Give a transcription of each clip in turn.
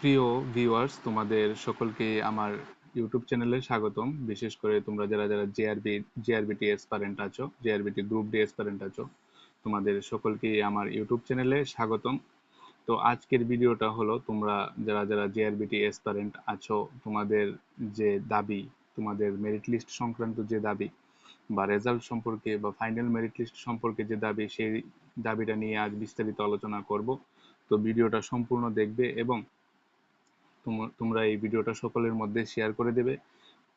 প্রিয় ভিউয়ার্স তোমাদের সকলকে আমার ইউটিউব চ্যানেলে স্বাগতম। বিশেষ করে তোমরা যারা যারা জেআরবি জেআরবিটি এসপারেন্ট আছো জেআরবিটি গ্রুপ ডি এসপারেন্ট আছো, তোমাদের সকলকে আমার ইউটিউব চ্যানেলে স্বাগতম। তো আজকের ভিডিওটা হলো, তোমরা যারা যারা জেআরবিটি এসপারেন্ট আছো, তোমাদের যে দাবি, তোমাদের মেরিট লিস্ট সংক্রান্ত যে দাবি বা রেজাল্ট সম্পর্কে বা ফাইনাল মেরিট লিস্ট সম্পর্কে যে দাবি, সেই দাবিটা নিয়ে আজ বিস্তারিত আলোচনা করব। তো ভিডিওটা সম্পূর্ণ দেখবে এবং তোমরা এই ভিডিওটা সকলের মধ্যে শেয়ার করে দেবে।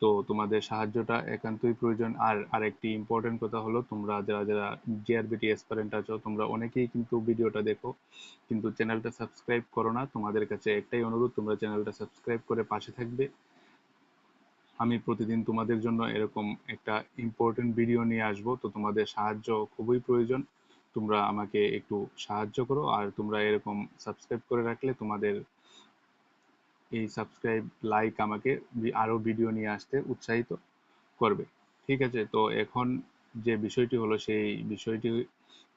তো তোমাদের সাহায্যটা একান্তই প্রয়োজন। আর আরেকটি ইম্পর্টেন্ট কথা হলো, তোমরা যারা যারা জিআরবিটি এসপারেন্ট আছো, তোমরা অনেকেই কিন্তু ভিডিওটা দেখো, কিন্তু চ্যানেলটা সাবস্ক্রাইব করো না। তোমাদের কাছে একটাই অনুরোধ, তোমরা চ্যানেলটা সাবস্ক্রাইব করে পাশে থাকবে। আমি প্রতিদিন তোমাদের জন্য এরকম একটা ইম্পর্টেন্ট ভিডিও নিয়ে আসব। তো তোমাদের সাহায্য খুবই প্রয়োজন। তোমরা আমাকে একটু সাহায্য করো। আর তোমরা এরকম সাবস্ক্রাইব করে রাখলে তোমাদের এই সাবস্ক্রাইব লাইক আমাকে আরও ভিডিও নিয়ে আসতে উৎসাহিত করবে। ঠিক আছে? তো এখন যে বিষয়টি হলো, সেই বিষয়টি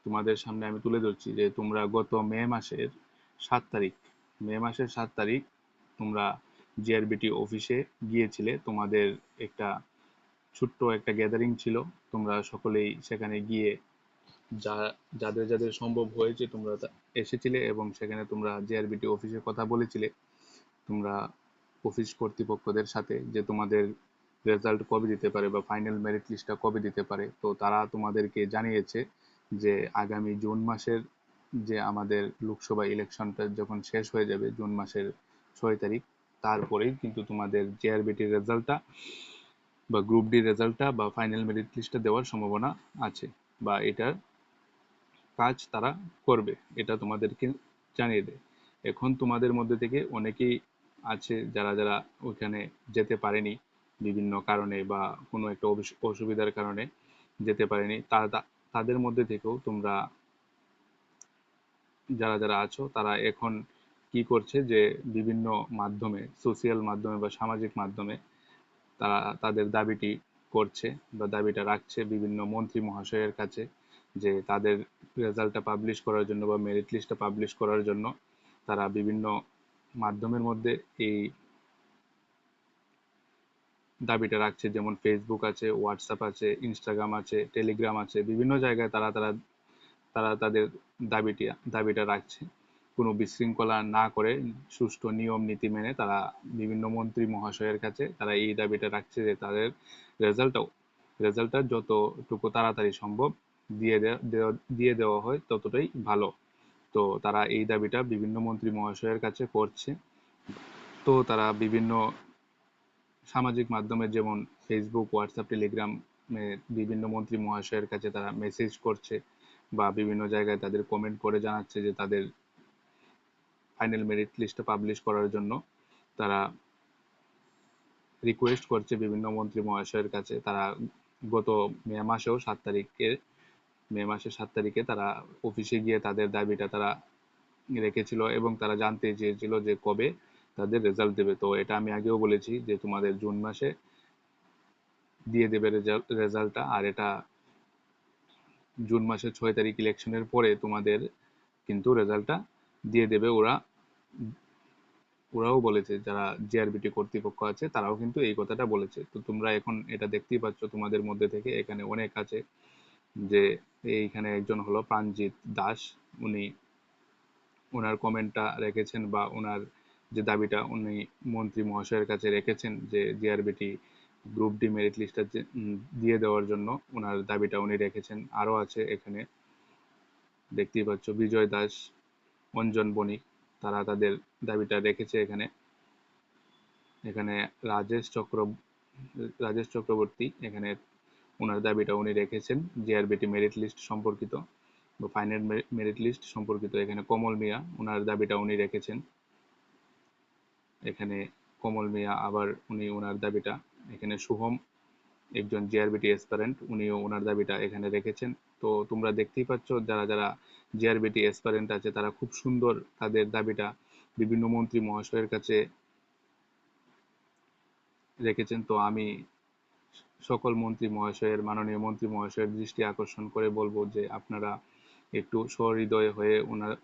তোমাদের সামনে আমি তুলে ধরছি যে তোমরা গত মে মাসের সাত তারিখ, মে মাসের সাত তারিখ তোমরা জিআরবিটি অফিসে গিয়েছিলে। তোমাদের একটা ছোট্ট একটা গ্যাদারিং ছিল। তোমরা সকলেই সেখানে গিয়ে যা, যাদের যাদের সম্ভব হয়েছে তোমরা এসেছিলে এবং সেখানে তোমরা জিআরবিটি অফিসে কথা বলেছিলে। তোমরা অফিস কর্তৃপক্ষদের সাথে যে তোমাদের রেজাল্ট কবে দিতে পারে বা ফাইনাল মেরিট লিস্টটা কবে দিতে পারে, তো তারা তোমাদেরকে জানিয়েছে যে আগামী জুন মাসের যে আমাদের লোকসভা ইলেকশনটা যখন শেষ হয়ে যাবে, জুন মাসের ছয় তারিখ, তারপরেই কিন্তু তোমাদের জেআরবিটির রেজাল্টটা বা গ্রুপ ডি রেজাল্টটা বা ফাইনাল মেরিট লিস্টটা দেওয়ার সম্ভাবনা আছে বা এটার কাজ তারা করবে, এটা তোমাদেরকে জানিয়ে দেয়। এখন তোমাদের মধ্যে থেকে অনেকেই আছে, যারা যারা ওইখানে যেতে পারেনি বিভিন্ন কারণে বা কোনো একটা অসুবিধার কারণে যেতে পারেনি তাদের মধ্যে থেকেও তোমরা যারা যারা আছো, তারা এখন কি করছে যে বিভিন্ন মাধ্যমে সোশিয়াল মাধ্যমে বা সামাজিক মাধ্যমে তারা, তাদের দাবিটি করছে বা দাবিটা রাখছে বিভিন্ন মন্ত্রী মহাশয়ের কাছে যে তাদের রেজাল্টটা পাবলিশ করার জন্য বা মেরিট লিস্টটা পাবলিশ করার জন্য তারা বিভিন্ন মাধ্যমের মধ্যে এই দাবিটা রাখছে, যেমন ফেসবুক আছে হোয়াটসঅ্যাপ আছে ইনস্টাগ্রাম আছে টেলিগ্রাম আছে, বিভিন্ন জায়গায় তারা তারা তারা তাদের দাবিটি, দাবিটা রাখছে। কোনো বিশৃঙ্খলা না করে সুষ্ঠু নিয়ম, নীতি মেনে তারা বিভিন্ন মন্ত্রী মহাশয়ের কাছে তারা এই দাবিটা রাখছে যে তাদের রেজাল্টটাও রেজাল্টটা যতটুকু তাড়াতাড়ি সম্ভব দিয়ে দেওয়া দিয়ে দেওয়া হয় ততটাই ভালো। তো তারা এই দাবিটা বিভিন্ন মন্ত্রী মহাশয়ের কাছে করছে। তো তারা বিভিন্ন সামাজিক মাধ্যমে যেমন ফেসবুক হোয়াটসঅ্যাপ টেলিগ্রাম বিভিন্ন মন্ত্রী মহাশয়ের কাছে তারা মেসেজ করছে বা বিভিন্ন জায়গায় তাদের কমেন্ট করে জানাচ্ছে যে তাদের ফাইনাল মেরিট লিস্টটা পাবলিশ করার জন্য তারা রিকোয়েস্ট করছে বিভিন্ন মন্ত্রী মহাশয়ের কাছে। তারা গত মে মাসেও সাত তারিখে মে মাসের সাত তারিখে তারা অফিসে গিয়ে তাদের দাবিটা তারা রেখেছিল এবং তারা জানতে চেয়েছিল যে কবে তাদের রেজাল্ট দেবে। তো এটা আমি আগেও বলেছি যে তোমাদের জুন মাসে দিয়ে দেবে রেজাল্টটা আর এটা জুন মাসের ছয় তারিখ ইলেকশনের পরে তোমাদের কিন্তু রেজাল্টটা দিয়ে দেবে। ওরা, ওরাও বলেছে, যারা জিআরবিটি কর্তৃপক্ষ আছে, তারাও কিন্তু এই কথাটা বলেছে। তো তোমরা এখন এটা দেখতেই পাচ্ছ, তোমাদের মধ্যে থেকে এখানে অনেক আছে। যে এইখানে একজন হলো প্রাণজিৎ দাস। উনি ওনার কমেন্টটা রেখেছেন বা ওনার যে দাবিটা উনি মন্ত্রী মহাশয়ের কাছে রেখেছেন যে জিআরবিটি গ্রুপ ডি মেরিট লিস্টটা দিয়ে দেওয়ার জন্য ওনার দাবিটা উনি রেখেছেন। আরও আছে এখানে। দেখতেই পাচ্ছ, বিজয় দাস, অঞ্জন বণিক, তারা তাদের দাবিটা রেখেছে এখানে। এখানে রাজেশ চক্র, রাজেশ চক্রবর্তী এখানে ওনার দাবিটা উনি রেখেছেন জিআরবিটি মেরিট লিস্ট সম্পর্কিত বা ফাইনাল মেরিট লিস্ট সম্পর্কিত এখানে কমল মিয়া, ওনার দাবিটা উনি রেখেছেন। এখানে কমল মিয়া আবার উনি ওনার দাবিটা, এখানে শুভম একজন জিআরবিটি এসপারেন্ট উনিও ওনার দাবিটা এখানে রেখেছেন। তো তোমরা দেখতেই পাচ্ছ যারা যারা জিআরবিটি এসপারেন্ট আছে, তারা খুব সুন্দর তাদের দাবিটা বিভিন্ন মন্ত্রী মহাশয়ের কাছে রেখেছেন। তো আমি সকল মন্ত্রী মহাশয়ের, মাননীয় মন্ত্রী মহাশয়ের দৃষ্টি আকর্ষণ করে বলব যে আপনারা একটু সহৃদয় হয়ে ওনার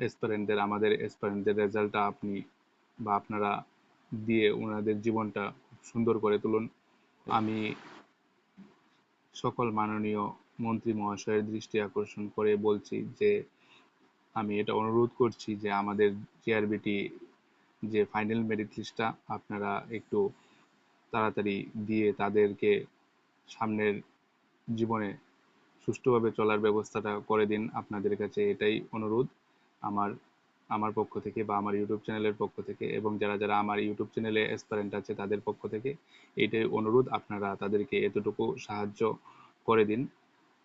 এসপারেন্টদের আমাদের এসপারেন্টদের রেজাল্টটা আপনি বা আপনারা দিয়ে ওনাদের জীবনটা সুন্দর করে তুলুন। আমি সকল মাননীয় মন্ত্রী মহাশয়ের দৃষ্টি আকর্ষণ করে বলছি যে, আমি এটা অনুরোধ করছি যে আমাদের জিআরবিটি যে ফাইনাল মেরিট লিস্টটা আপনারা একটু তাড়াতাড়ি দিয়ে তাদেরকে সামনের জীবনে সুষ্ঠুভাবে চলার ব্যবস্থাটা করে দিন আপনাদের কাছে এটাই অনুরোধ আমার আমার পক্ষ থেকে বা আমার ইউটিউব চ্যানেলের পক্ষ থেকে এবং যারা যারা আমার ইউটিউব চ্যানেলে অ্যাসপারেন্ট আছে তাদের পক্ষ থেকে এইটাই অনুরোধ আপনারা তাদেরকে এতটুকু সাহায্য করে দিন।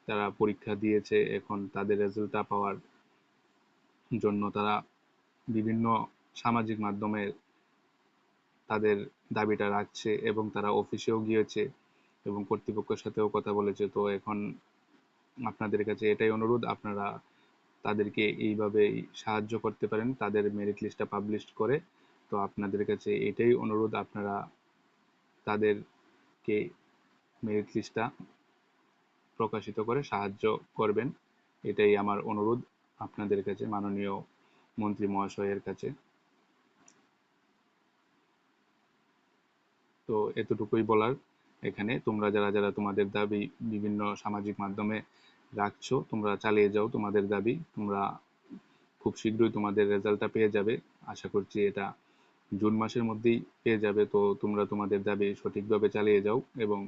তারা পরীক্ষা দিয়েছে, এখন তাদের রেজাল্টটা পাওয়ার জন্য তারা বিভিন্ন সামাজিক মাধ্যমে তাদের দাবিটা রাখছে এবং তারা অফিসেও গিয়েছে এবং কর্তৃপক্ষের সাথেও কথা বলেছে। তো এখন আপনাদের কাছে এটাই অনুরোধ, আপনারা তাদেরকে এইভাবেই সাহায্য করতে পারেন, তাদের মেরিট লিস্টটা পাবলিশ করে। তো আপনাদের কাছে এটাই অনুরোধ, আপনারা তাদেরকে মেরিট লিস্টটা প্রকাশিত করে সাহায্য করবেন। এটাই আমার অনুরোধ আপনাদের কাছে, মাননীয় মন্ত্রী মহাশয়ের কাছে। তো এতটুকুই বলার। এখানে তোমরা যারা যারা তোমাদের দাবি বিভিন্ন সামাজিক মাধ্যমে রাখছো, তোমরা চালিয়ে যাও তোমাদের দাবি। তোমরা খুব শীঘ্রই তোমাদের রেজাল্টটা পেয়ে যাবে। আশা করছি এটা জুন মাসের মধ্যেই পেয়ে যাবে। তো তোমরা তোমাদের দাবি সঠিকভাবে চালিয়ে যাও এবং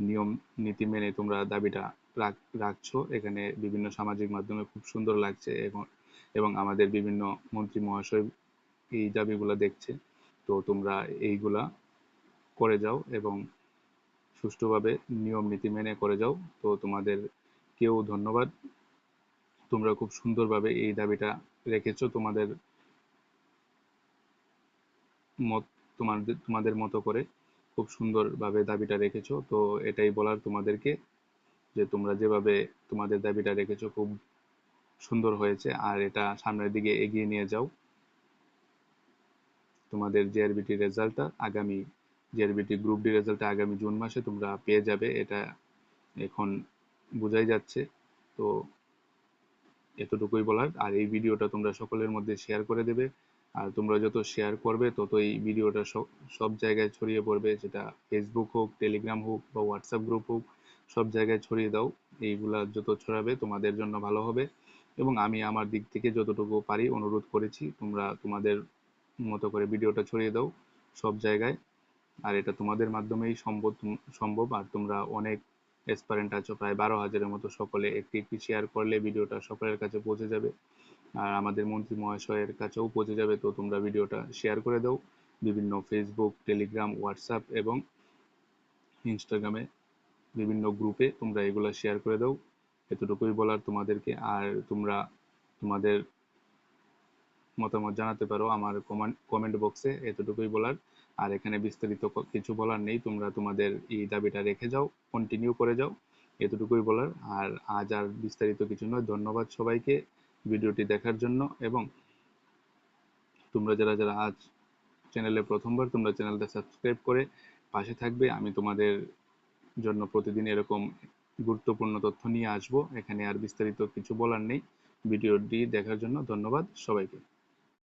নিয়ম, নীতি মেনে তোমরা দাবিটা রাখছো। এখানে বিভিন্ন সামাজিক মাধ্যমে খুব সুন্দর লাগছে এবং এবং আমাদের বিভিন্ন মন্ত্রী মহাশয় এই দাবিগুলো দেখছে। তো তোমরা এইগুলা করে যাও এবং সুষ্ঠুভাবে নিয়ম নীতি মেনে করে যাও। তো তোমাদের কেউ ধন্যবাদ। তোমরা খুব সুন্দরভাবে এই দাবিটা রেখেছো। তোমাদের মত, তোমাদের তোমাদের মতো করে খুব সুন্দরভাবে দাবিটা রেখেছো। তো এটাই বলার তোমাদেরকে যে তোমরা যেভাবে তোমাদের দাবিটা রেখেছো, খুব সুন্দর হয়েছে। আর এটা সামনের দিকে এগিয়ে নিয়ে যাও। তোমাদের জেআরবিটি রেজাল্টটা আগামী জেআরবিটি গ্রুপ ডি রেজাল্টটা আগামী জুন মাসে তোমরা পেয়ে যাবে, এটা এখন বোঝাই যাচ্ছে। তো এতটুকুই বলার। আর এই ভিডিওটা তোমরা সকলের মধ্যে শেয়ার করে দেবে। আর তোমরা যত শেয়ার করবে তত এই ভিডিওটা সব জায়গায় ছড়িয়ে পড়বে। সেটা ফেসবুক হোক টেলিগ্রাম হোক, বা হোয়াটসঅ্যাপ গ্রুপ হোক, সব জায়গায় ছড়িয়ে দাও। এইগুলা যত ছড়াবে, তোমাদের জন্য ভালো হবে। এবং আমি আমার দিক থেকে যতটুকু পারি অনুরোধ করেছি, তোমরা তোমাদের মতো করে ভিডিওটা ছড়িয়ে দাও সব জায়গায়। আর এটা তোমাদের মাধ্যমেই সম্ভব সম্ভব। আর তোমরা অনেক এক্সপারেন্ট আছো, প্রায় বারো হাজারের মতো সকলে একটি একটি শেয়ার করলে ভিডিওটা সকলের কাছে পৌঁছে যাবে। আর আমাদের মন্ত্রী মহাশয়ের কাছেও পৌঁছে যাবে, তো তোমরা ভিডিওটা শেয়ার করে দাও। বিভিন্ন ফেসবুক টেলিগ্রাম হোয়াটসঅ্যাপ এবং ইনস্টাগ্রামে বিভিন্ন গ্রুপে তোমরা এগুলো শেয়ার করে দাও। এতটুকুই বলার তোমাদেরকে। আর তোমরা তোমাদের মতামত জানাতে পারো আমার কমেন্ট বক্সে এতটুকুই বলার। আর এখানে বিস্তারিত কিছু বলার নেই। তোমরা তোমাদের এই দাবিটা রেখে যাও কন্টিনিউ করে যাও, এতটুকুই বলার। আর আজ আর বিস্তারিত কিছু নয়। ধন্যবাদ সবাইকে ভিডিওটি দেখার জন্য। এবং তোমরা যারা যারা আজ চ্যানেলে প্রথমবার, তোমরা চ্যানেলটা সাবস্ক্রাইব করে পাশে থাকবে। আমি তোমাদের জন্য প্রতিদিন এরকম গুরুত্বপূর্ণ তথ্য নিয়ে আসব। এখানে আর বিস্তারিত কিছু বলার নেই। ভিডিওটি দেখার জন্য ধন্যবাদ সবাইকে।